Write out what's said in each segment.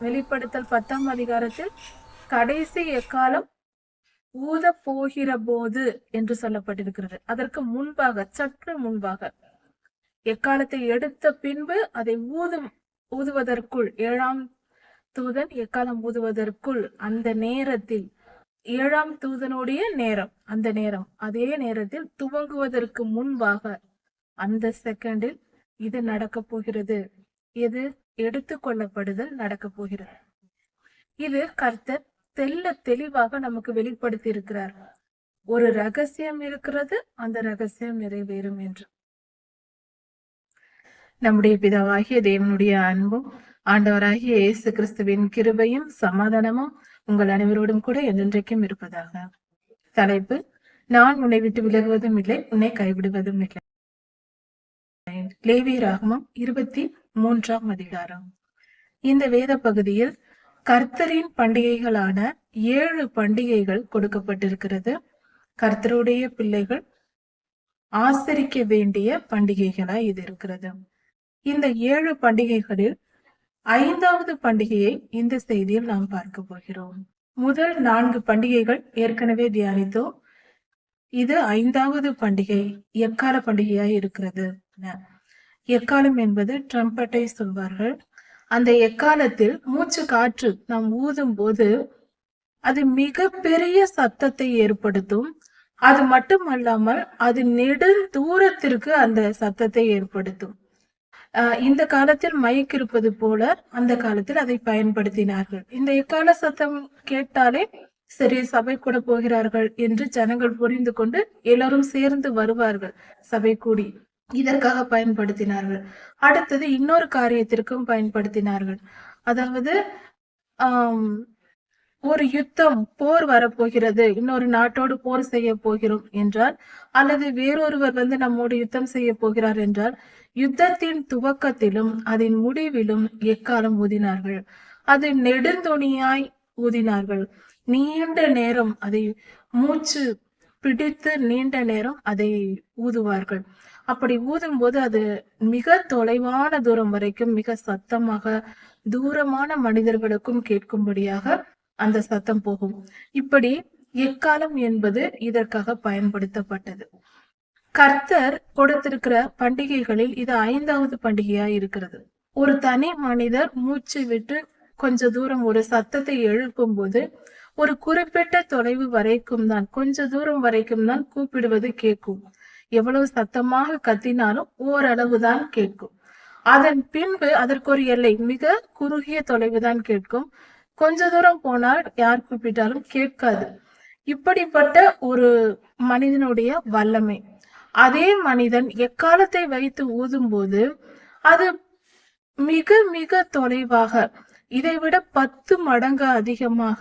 வெளிப்படுத்தல் பத்தாம் அதிகாரத்தில் கடைசி எக்காலம் ஊத போகிற போது என்று சொல்லப்பட்டிருக்கிறது. அதற்கு முன்பாக சற்று முன்பாக. எக்காலத்தை எடுத்த பின்பு அதை ஊதும் ஊதுவதற்குள் ஏழாம் தூதன் எக்காலம் ஊதுவதற்குள் அந்த நேரத்தில் ஏழாம் தூதனுடைய நேரம் அந்த நேரம் அதே நேரத்தில் துவங்குவதற்கு முன்பாக அந்த செகண்டில் இது நடக்க போகிறது. எது எடுத்துக்கொள்ளப்படுதல் நடக்க போகிறது? இது கர்த்தர் தெல்ல தெளிவாக நமக்கு வெளிப்படுத்தி இருக்கிறார் ஒரு ரகசியம் இருக்கிறது அந்த ரகசியம் நிறைவேறும் என்று. நம்முடைய பிதாவாகிய தேவனுடைய அன்பும் ஆண்டவராகிய இயேசு கிறிஸ்துவின் கிருபையும் சமாதானமும் உங்கள் அனைவரோடும் கூட என்றென்றைக்கும் இருப்பதாக. தலைப்பு நான் உன்னை விட்டு விலகுவதும் இல்லை உன்னை கைவிடுவதும் இல்லை. லேவி ராகமம் இருபத்தி மூன்றாம் அதிகாரம். இந்த வேத பகுதியில் கர்த்தரின் பண்டிகைகளான ஏழு பண்டிகைகள் கொடுக்கப்பட்டிருக்கிறது. கர்த்தருடைய பிள்ளைகள் ஆசரிக்க வேண்டிய பண்டிகைகளா இது இருக்கிறது. இந்த ஏழு பண்டிகைகளில் ஐந்தாவது பண்டிகையை இந்த செய்தியில் நாம் பார்க்க போகிறோம். முதல் நான்கு பண்டிகைகள் ஏற்கனவே தியானித்தோம். இது ஐந்தாவது பண்டிகை எக்கால பண்டிகையாய் இருக்கிறது எக்காலம் என்பது ட்ரம்பட்டை சொல்வார்கள். அந்த எக்காலத்தில் மூச்சு காற்று நாம் ஊதும் போது அது மிக பெரிய சத்தத்தை ஏற்படுத்தும். அது மட்டுமல்லாமல் அது நெடு தூரத்திற்கு அந்த சத்தத்தை ஏற்படுத்தும். ஆஹ் இந்த காலத்தில் மைக் இருப்பது போல அந்த காலத்தில் அதை பயன்படுத்தினார்கள். இந்த எக்கால சத்தம் கேட்டாலே சரி சபை கூட போகிறார்கள் என்று ஜனங்கள் புரிந்து கொண்டு எல்லாரும் சேர்ந்து வருவார்கள். சபை கூடி. இதற்காக பயன்படுத்தினார்கள். அடுத்தது இன்னொரு காரியத்திற்கும் பயன்படுத்தினார்கள். அதாவது ஒரு யுத்தம் போர் வரப்போகிறது இன்னொரு நாட்டோடு போர் செய்ய போகிறோம் என்றால் அல்லது வேறொருவர் வந்து நம்மோடு யுத்தம் செய்ய போகிறார் என்றால் யுத்தத்தின் துவக்கத்திலும் அதன் முடிவிலும் எக்காலம் ஊதினார்கள்? அது நெடுந்தொணியாய் ஊதினார்கள். நீண்ட நேரம் அதை மூச்சு பிடித்து நீண்ட நேரம் அதை ஊதுவார்கள். அப்படி ஊதும் போது அது மிக தொலைவான தூரம் வரைக்கும் மிக சத்தமாக தூரமான மனிதர்களுக்கும் கேட்கும்படியாக அந்த சத்தம் போகும். இப்படி எக்காலம் என்பது இதற்காக பயன்படுத்தப்பட்டது. கர்த்தர் கொடுத்திருக்கிற பண்டிகைகளில் இது ஐந்தாவது பண்டிகையா இருக்கிறது. ஒரு தனி மனிதர் மூச்சு விட்டு கொஞ்ச தூரம் ஒரு சத்தத்தை எழுப்பும் போது ஒரு குறிப்பிட்ட தொலைவு வரைக்கும் தான் கொஞ்ச தூரம் வரைக்கும் தான் கூப்பிடுவது கேட்கும். எவ்வளவு சத்தமாக கத்தினாலும் ஓரளவுதான் கேட்கும். அதன் பின்பு அதற்கு ஒரு எல்லை மிக குறுகிய தொலைவு தான் கேட்கும். கொஞ்ச தூரம் போனால் யார் கூப்பிட்டாலும் கேட்காது. இப்படிப்பட்ட ஒரு மனிதனுடைய வல்லமை. அதே மனிதன் எக்காலத்தை வைத்து ஊதும் போது அது மிக மிக தொலைவாக இதைவிட பத்து மடங்கு அதிகமாக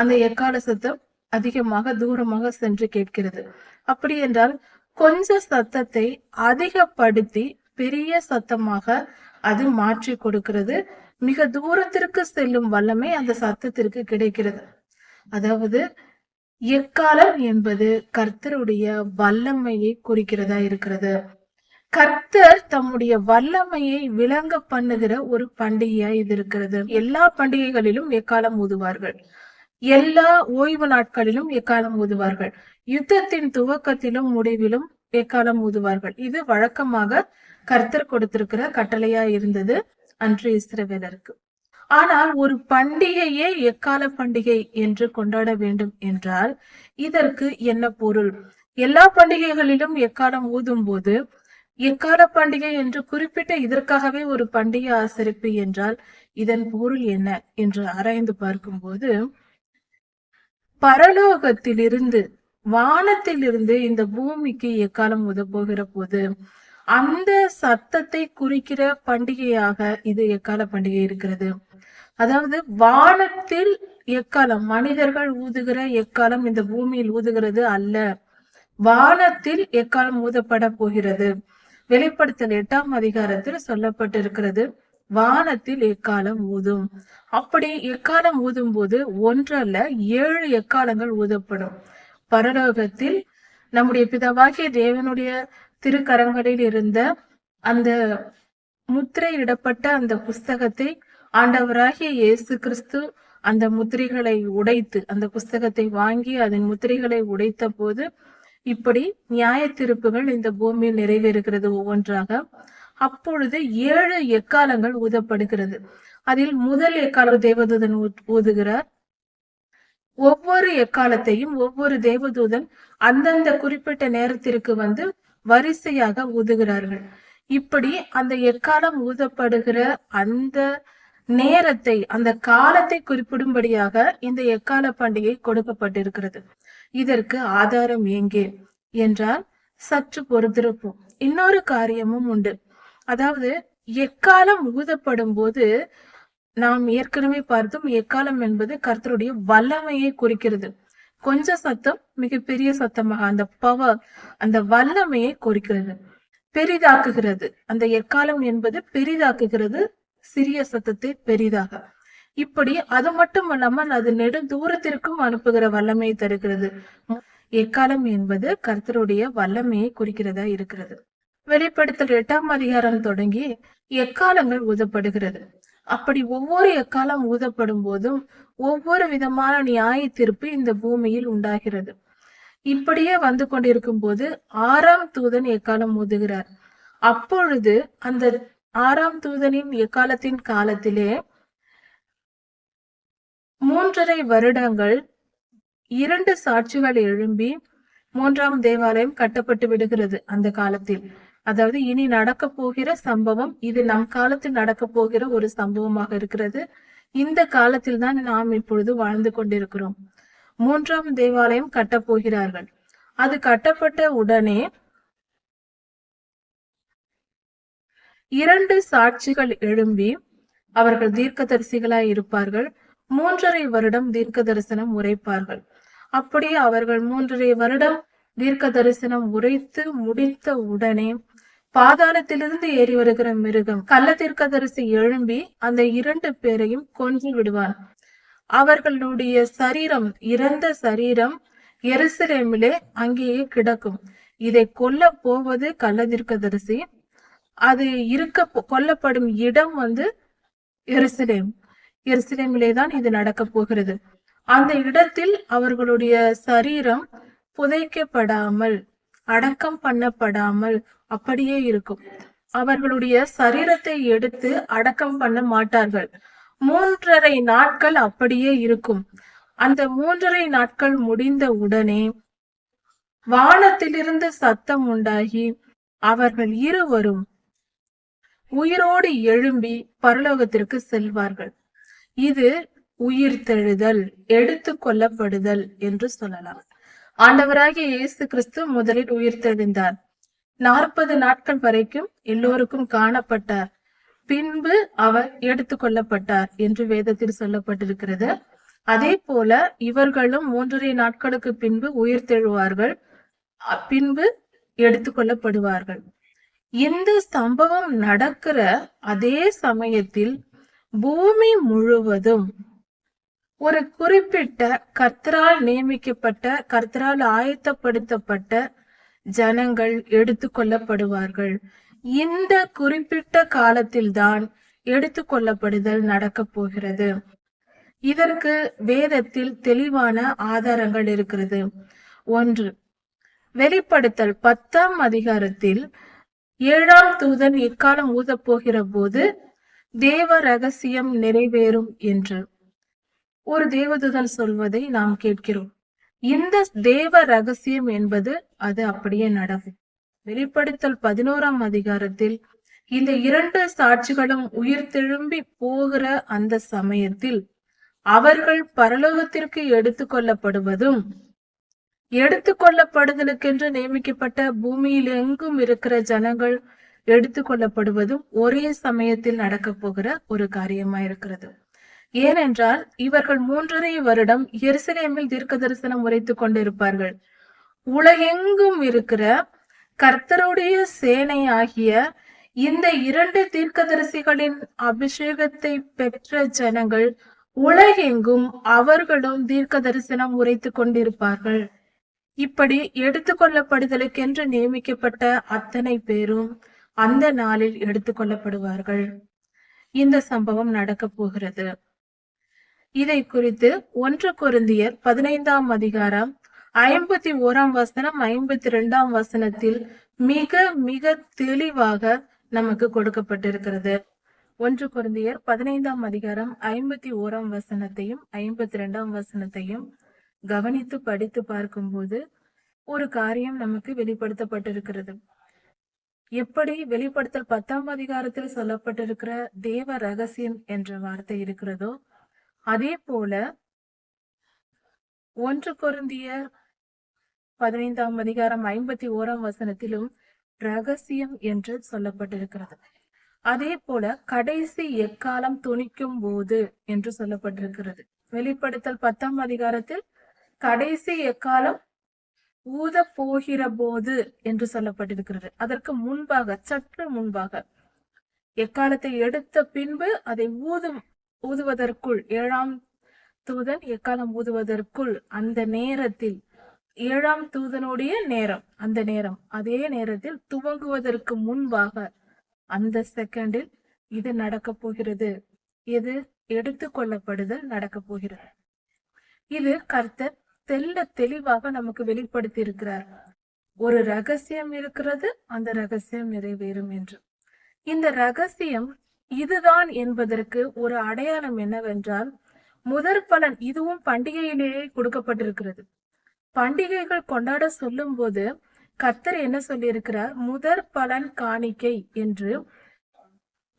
அந்த எக்கால சத்தம் அதிகமாக தூரமாக சென்று கேட்கிறது. அப்படி என்றால் கொஞ்ச சத்தத்தை அதிகப்படுத்தி பெரிய சத்தமாக அது மாற்றி கொடுக்கிறது. மிக தூரத்திற்கு செல்லும் வல்லமை அந்த சத்தத்திற்கு கிடைக்கிறது. அதாவது எக்காலம் என்பது கர்த்தருடைய வல்லமையை குறிக்கிறதா இருக்கிறது. கர்த்தர் தம்முடைய வல்லமையை விளங்க பண்ணுகிற ஒரு பண்டிகையா இது இருக்கிறது. எல்லா பண்டிகைகளிலும் எக்காலம் ஊதுவார்கள்? எல்லா ஓய்வு நாட்களிலும் எக்காலம் ஊதுவார்கள்? யுத்தத்தின் துவக்கத்திலும் முடிவிலும் எக்காலம் ஊதுவார்கள்? இது வழக்கமாக கர்த்தர் கொடுத்திருக்கிற கட்டளையா இருந்தது அன்று இஸ்ரவேலருக்கு. ஆனால் ஒரு பண்டிகையே எக்கால பண்டிகை என்று கொண்டாட வேண்டும் என்றால் இதற்கு என்ன பொருள்? எல்லா பண்டிகைகளிலும் எக்காலம் ஊதும் போது எக்கால பண்டிகை என்று குறிப்பிட்ட இதற்காகவே ஒரு பண்டிகை ஆசரிப்பு என்றால் இதன் பொருள் என்ன என்று ஆராய்ந்து பார்க்கும்போது பரலோகத்திலிருந்து வானத்திலிருந்து இந்த பூமிக்கு எக்காலம் உதப்போகிற போது அந்த சத்தத்தை குறிக்கிற பண்டிகையாக இது எக்கால பண்டிகை இருக்கிறது. அதாவது வானத்தில் எக்காலம் மனிதர்கள் ஊதுகிற எக்காலம் இந்த பூமியில் ஊதுகிறது அல்ல. வானத்தில் எக்காலம் ஊதப்பட போகிறது. வெளிப்படுத்தல் எட்டாம் அதிகாரத்தில் சொல்லப்பட்டிருக்கிறது. வானத்தில் எக்காலம் ஊதும். அப்படி எக்காலம் ஊதும் போது ஒன்றல்ல ஏழு எக்காலங்கள் ஊதப்படும். பரலோகத்தில் நம்முடைய பிதாவாகிய தேவனுடைய திருக்கரங்களில் இருந்த அந்த முத்திரையிடப்பட்ட அந்த புஸ்தகத்தை ஆண்டவராகிய இயேசு கிறிஸ்து அந்த முத்திரைகளை உடைத்து அந்த புஸ்தகத்தை வாங்கி அதன் முத்திரைகளை உடைத்த போது இப்படி நியாய திருப்புகள் இந்த பூமியில் நிறைவேறுகிறது ஒவ்வொன்றாக. அப்பொழுது ஏழு எக்காலங்கள் ஊதப்படுகிறது. அதில் முதல் எக்காலம் தேவதூதன் ஊதுகிறார். ஒவ்வொரு எக்காலத்தையும் ஒவ்வொரு தேவதூதன் அந்தந்த குறிப்பிட்ட நேரத்திற்கு வந்து வரிசையாக ஊதுகிறார்கள். இப்படி அந்த எக்காலம் ஊதப்படுகிற அந்த நேரத்தை அந்த காலத்தை குறிப்பிடும்படியாக இந்த எக்கால பண்டிகை கொடுக்கப்பட்டிருக்கிறது. இதற்கு ஆதாரம் எங்கே? என்றால் சற்று பொறுத்திருப்போம். இன்னொரு காரியமும் உண்டு. அதாவது எக்காலம் ஊதப்படும் போது நாம் ஏற்கனவே பார்த்தோம் எக்காலம் என்பது கர்த்தருடைய வல்லமையை குறிக்கிறது. கொஞ்ச சத்தம் மிகப்பெரிய சத்தமாக அந்த பவர் அந்த வல்லமையை குறிக்கிறது. பெரிதாக்குகிறது. அந்த எக்காலம் என்பது பெரிதாக்குகிறது. சிறிய சத்தத்தை பெரிதாக. இப்படி அது மட்டும் அல்லாமல் அது நெடுந்தூரத்திற்கும் அனுப்புகிற வல்லமையை தருகிறது. எக்காலம் என்பது கர்த்தருடைய வல்லமையை குறிக்கிறதா இருக்கிறது. வெளிப்படுத்தல் எட்டாம் அதிகாரம் தொடங்கி எக்காலங்கள் ஊதப்படுகிறது. அப்படி ஒவ்வொரு எக்காலம் ஊதப்படும் போதும் ஒவ்வொரு விதமான நியாய தீர்ப்பு இந்த பூமியில் உண்டாகிறது. இப்படியே வந்து கொண்டிருக்கும் போது ஆறாம் தூதன் எக்காலம் ஊதுகிறார். அப்பொழுது அந்த ஆறாம் தூதனின் எக்காலத்தின் காலத்திலே மூன்றரை வருடங்கள் இரண்டு சாட்சிகள் எழும்பி மூன்றாம் தேவாலயம் கட்டப்பட்டு விடுகிறது அந்த காலத்தில். அதாவது இனி நடக்க போகிற சம்பவம் இது நம் காலத்தில் நடக்க போகிற ஒரு சம்பவமாக இருக்கிறது. இந்த காலத்தில் தான் நாம் இப்பொழுது வாழ்ந்து கொண்டிருக்கிறோம். மூன்றாம் தேவாலயம் கட்டப்போகிறார்கள் அது கட்டப்பட்ட உடனே இரண்டு சாட்சிகள் எழும்பி அவர்கள் தீர்க்கதரிசிகளாய் இருப்பார்கள். மூன்றரை வருடம் தீர்க்க தரிசனம் உரைப்பார்கள். அப்படியே அவர்கள் மூன்றரை வருடம் தீர்க்க தரிசனம் உரைத்து முடித்த உடனே பாதாளத்திலிருந்து ஏறி வருகிற மிருகம் கள்ள எழும்பி அந்த இரண்டு பேரையும் கொன்று விடுவான். அவர்களுடைய சரீரம் இறந்த சரீரம் எருசலேமிலே அங்கேயே கிடக்கும். இதை கொல்ல போவது கள்ள அது இருக்க கொல்லப்படும் இடம் வந்து எருசலேம். எருசலேமிலே தான் இது நடக்க போகிறது. அந்த இடத்தில் அவர்களுடைய சரீரம் புதைக்கப்படாமல் அடக்கம் பண்ணப்படாமல் அப்படியே இருக்கும். அவர்களுடைய சரீரத்தை எடுத்து அடக்கம் பண்ண மாட்டார்கள். மூன்றரை நாட்கள் அப்படியே இருக்கும். அந்த மூன்றரை நாட்கள் முடிந்த உடனே வானத்திலிருந்து சத்தம் உண்டாகி அவர்கள் இருவரும் உயிரோடு எழும்பி பரலோகத்திற்கு செல்வார்கள். இது உயிர்த்தெழுதல் எடுத்து கொள்ளப்படுதல் என்று சொல்லலாம். ஆண்டவராகிய இயேசு கிறிஸ்து முதலில் உயிர்த்தெழுந்தார் நாற்பது நாட்கள் வரைக்கும் எல்லோருக்கும் காணப்பட்டார் பின்பு அவர் எடுத்து கொள்ளப்பட்டார் என்று வேதத்தில் சொல்லப்பட்டிருக்கிறது. அதே போல இவர்களும் மூன்றரை நாட்களுக்கு பின்பு உயிர் தெழுவார்கள். பின்பு எடுத்து கொள்ளப்படுவார்கள். இந்த சம்பவம் நடக்கிற அதே சமயத்தில் பூமி முழுவதும் ஒரு குறிப்பிட்ட கர்த்தரால் நியமிக்கப்பட்ட கர்த்தரால் ஆயத்தப்படுத்தப்பட்ட ஜனங்கள் எடுத்துக்கொள்ளப்படுவார்கள். இந்த குறிப்பிட்ட காலத்தில்தான் எடுத்துக்கொள்ளப்படுதல் நடக்கப் போகிறது. இதற்கு வேதத்தில் தெளிவான ஆதாரங்கள் இருக்கிறது. ஒன்று வெளிப்படுத்தல் பத்தாம் அதிகாரத்தில் ஏழாம் தூதன் இக்காலம் ஊதப் போகிற போது தேவ ரகசியம் நிறைவேறும் என்று. ஒரு தேவதூதன் சொல்வதை நாம் கேட்கிறோம். இந்த தேவ ரகசியம் என்பது அது அப்படியே நடக்கும். வெளிப்படுத்தல் பதினோராம் அதிகாரத்தில் இந்த இரண்டு சாட்சிகளும் உயிர் திரும்பி போகிற அந்த சமயத்தில் அவர்கள் பரலோகத்திற்கு எடுத்துக்கொள்ளப்படுவதும் எடுத்துக்கொள்ளப்படுதலுக்கென்று நியமிக்கப்பட்ட பூமியில் எங்கும் இருக்கிற ஜனங்கள் எடுத்துக்கொள்ளப்படுவதும் ஒரே சமயத்தில் நடக்கப் போகிற ஒரு காரியமா இருக்கிறது ஏனென்றால் இவர்கள் மூன்றரை வருடம் எருசலேமில் தீர்க்க தரிசனம் உரைத்துக் கொண்டிருப்பார்கள். உலகெங்கும் இருக்கிற கர்த்தருடைய சேனை ஆகிய இந்த இரண்டு தீர்க்கதரிசிகளின் அபிஷேகத்தை பெற்ற ஜனங்கள் உலகெங்கும் அவர்களும் தீர்க்க தரிசனம் உரைத்துக் கொண்டிருப்பார்கள். இப்படி எடுத்துக்கொள்ளப்படுதலுக்கென்று நியமிக்கப்பட்ட அத்தனை பேரும் அந்த நாளில் எடுத்துக்கொள்ளப்படுவார்கள் இந்த சம்பவம் நடக்க போகிறது. இதை குறித்து ஒன்று குருந்தியர் பதினைந்தாம் அதிகாரம் ஐம்பத்தி ஓராம் வசனம் ஐம்பத்தி ரெண்டாம் வசனத்தில் மிக மிக தெளிவாக நமக்கு கொடுக்கப்பட்டிருக்கிறது. ஒன்று குருந்தியர் பதினைந்தாம் அதிகாரம் ஐம்பத்தி ஓராம் வசனத்தையும் ஐம்பத்தி ரெண்டாம் வசனத்தையும் கவனித்து படித்து பார்க்கும்போது ஒரு காரியம் நமக்கு வெளிப்படுத்தப்பட்டிருக்கிறது. எப்படி வெளிப்படுத்தல் பத்தாம் அதிகாரத்தில் சொல்லப்பட்டிருக்கிற தேவ ரகசியம் என்ற வார்த்தை இருக்கிறதோ அதே போல ஒன்று கொருந்தியர் பதினைந்தாம் அதிகாரம் ஐம்பத்தி ஓராம் வசனத்திலும் ரகசியம் என்று சொல்லப்பட்டிருக்கிறது. அதே போல கடைசி எக்காலம் துணிக்கும் போது என்று சொல்லப்பட்டிருக்கிறது. வெளிப்படுத்தல் பத்தாம் அதிகாரத்தில் கடைசி எக்காலம் ஊத போகிற போது என்று சொல்லப்பட்டிருக்கிறது. அதற்கு முன்பாக சற்று முன்பாக எக்காலத்தை எடுத்த பின்பு அதை ஊதும் ஊதுவதற்குள் ஏழாம் தூதன் எக்காலம் ஊதுவதற்குள்? அந்த நேரத்தில் ஏழாம் தூதனுடைய நேரம் அந்த நேரம். அதே நேரத்தில் துவங்குவதற்கு முன்பாக அந்த செகண்டில் இது நடக்க போகிறது. இது எடுத்துக்கொள்ளப்படுதல் நடக்க போகிறது. இது கர்த்தர் தெல்ல தெளிவாக நமக்கு வெளிப்படுத்தி இருக்கிறார் ஒரு ரகசியம் இருக்கிறது அந்த ரகசியம் நிறைவேறும் என்று. இந்த ரகசியம் இதுதான் என்பதற்கு ஒரு அடையாளம் என்னவென்றால் முதற் பலன் இதுவும் பண்டிகையிலேயே கொடுக்கப்பட்டிருக்கிறது. பண்டிகைகள் கொண்டாட சொல்லும் போது கர்த்தர் என்ன சொல்லியிருக்கிறார்? முதற் பலன் காணிக்கை என்று.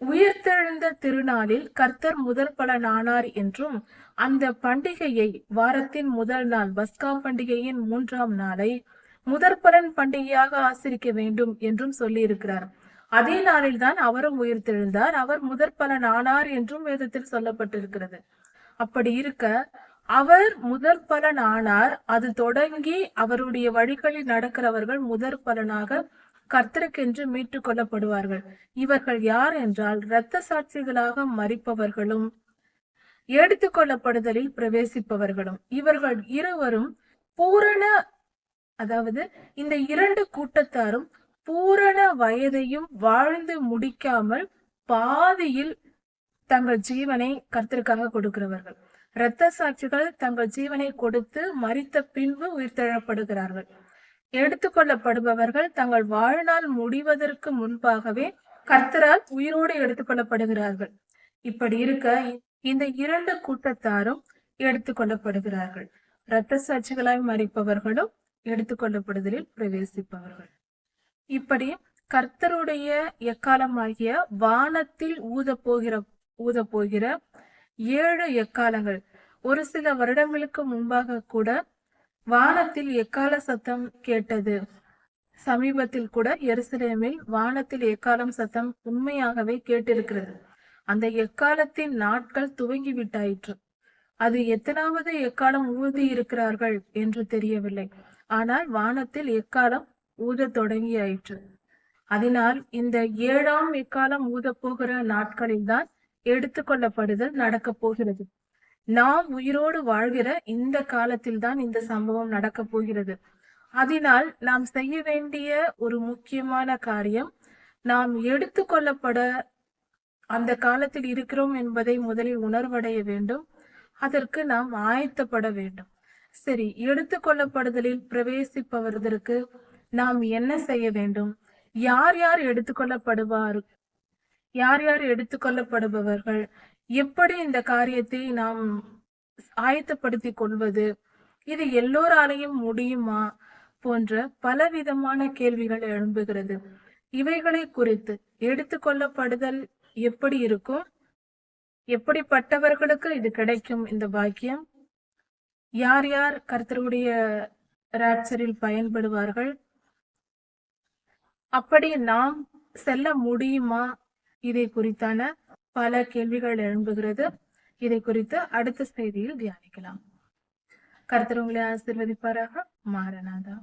உயிர்த்தெழுந்த திருநாளில் கர்த்தர் முதல் பலன் ஆனார் என்றும் அந்த பண்டிகையை வாரத்தின் முதல் நாள் பஸ்கா பண்டிகையின் மூன்றாம் நாளை முதற் பலன் பண்டிகையாக ஆசிரிக்க வேண்டும் என்றும் சொல்லியிருக்கிறார். அதே நாளில் தான் அவரும் உயிர்த்தெழுந்தார். அவர் முதற் பலன் ஆனார் என்றும் வேதத்தில் சொல்லப்பட்டிருக்கிறது. அப்படி இருக்க அவர் முதற் பலன் ஆனார் அது தொடங்கி அவருடைய வழிகளில் நடக்கிறவர்கள் முதற் பலனாக கர்த்தருக்கென்று மீட்டுக் கொள்ளப்படுவார்கள். இவர்கள் யார் என்றால் இரத்த சாட்சிகளாக மறிப்பவர்களும் எடுத்துக் கொள்ளப்படுதலில் பிரவேசிப்பவர்களும். இவர்கள் இருவரும் பூரண அதாவது இந்த இரண்டு கூட்டத்தாரும் பூரண வயதையும் வாழ்ந்து முடிக்காமல் பாதியில் தங்கள் ஜீவனை கர்த்தருக்காக கொடுக்கிறவர்கள். இரத்த சாட்சிகள் தங்கள் ஜீவனை கொடுத்து மறித்த பின்பு உயிர்த்தெழப்படுகிறார்கள். எடுத்துக்கொள்ளப்படுபவர்கள் தங்கள் வாழ்நாள் முடிவதற்கு முன்பாகவே கர்த்தரால் உயிரோடு எடுத்துக்கொள்ளப்படுகிறார்கள். இப்படி இருக்க இந்த இரண்டு கூட்டத்தாரும் எடுத்துக்கொள்ளப்படுகிறார்கள். இரத்த சாட்சிகளாய் மறிப்பவர்களும் எடுத்துக்கொள்ளப்படுதலில் பிரவேசிப்பவர்கள். இப்படி கர்த்தருடைய எக்காலமாகிய வானத்தில் ஊத போகிற ஊத போகிற ஏழு எக்காலங்கள். ஒரு சில வருடங்களுக்கு முன்பாக கூட வானத்தில் எக்கால சத்தம் கேட்டது. சமீபத்தில் கூட எருசலேமில் வானத்தில் எக்காலம் சத்தம் உண்மையாகவே கேட்டிருக்கிறது. அந்த எக்காலத்தின் நாட்கள் துவங்கி விட்டாயிற்று அது எத்தனாவது எக்காலம் ஊதி இருக்கிறார்கள் என்று தெரியவில்லை. ஆனால் வானத்தில் எக்காலம் ஊத தொடங்கியாயிற்று. அதனால் இந்த ஏழாம் எக்காலம் ஊதப் போகிற நாட்களில்தான் எடுத்துக்கொள்ளப்படுதல் நடக்கப் போகிறது. நாம் உயிரோடு வாழ்கிற இந்த காலத்தில் தான் இந்த சம்பவம் நடக்க போகிறது. அதனால் நாம் செய்ய வேண்டிய ஒரு முக்கியமான காரியம் நாம் எடுத்துக்கொள்ளப்பட அந்த காலத்தில் இருக்கிறோம் என்பதை முதலில் உணர்வடைய வேண்டும். அதற்கு நாம் ஆயத்தப்பட வேண்டும். சரி எடுத்துக்கொள்ளப்படுதலில் பிரவேசிப்பவர்களுக்கு நாம் என்ன செய்ய வேண்டும்? யார் யார் எடுத்துக்கொள்ளப்படுவார்? யார் யார் எடுத்துக்கொள்ளப்படுபவர்கள்? எப்படி இந்த காரியத்தை நாம் ஆயத்தப்படுத்திக் கொள்வது? இது எல்லோராலையும் முடியுமா? போன்ற பலவிதமான கேள்விகள் எழும்புகிறது. இவைகளை குறித்து எடுத்துக்கொள்ளப்படுதல் எப்படி இருக்கும்? எப்படிப்பட்டவர்களுக்கு இது கிடைக்கும் இந்த பாக்கியம்? யார் யார் கர்த்தருடைய ராப்சரில் பயன்படுவார்கள்? அப்படி நாம் செல்ல முடியுமா? இதை குறித்தான பல கேள்விகள் எழும்புகிறது. இதை குறித்து அடுத்த செய்தியில் தியானிக்கலாம். கருத்தர் உங்களை ஆசிர்வதிப்பாராக. மாறனாதா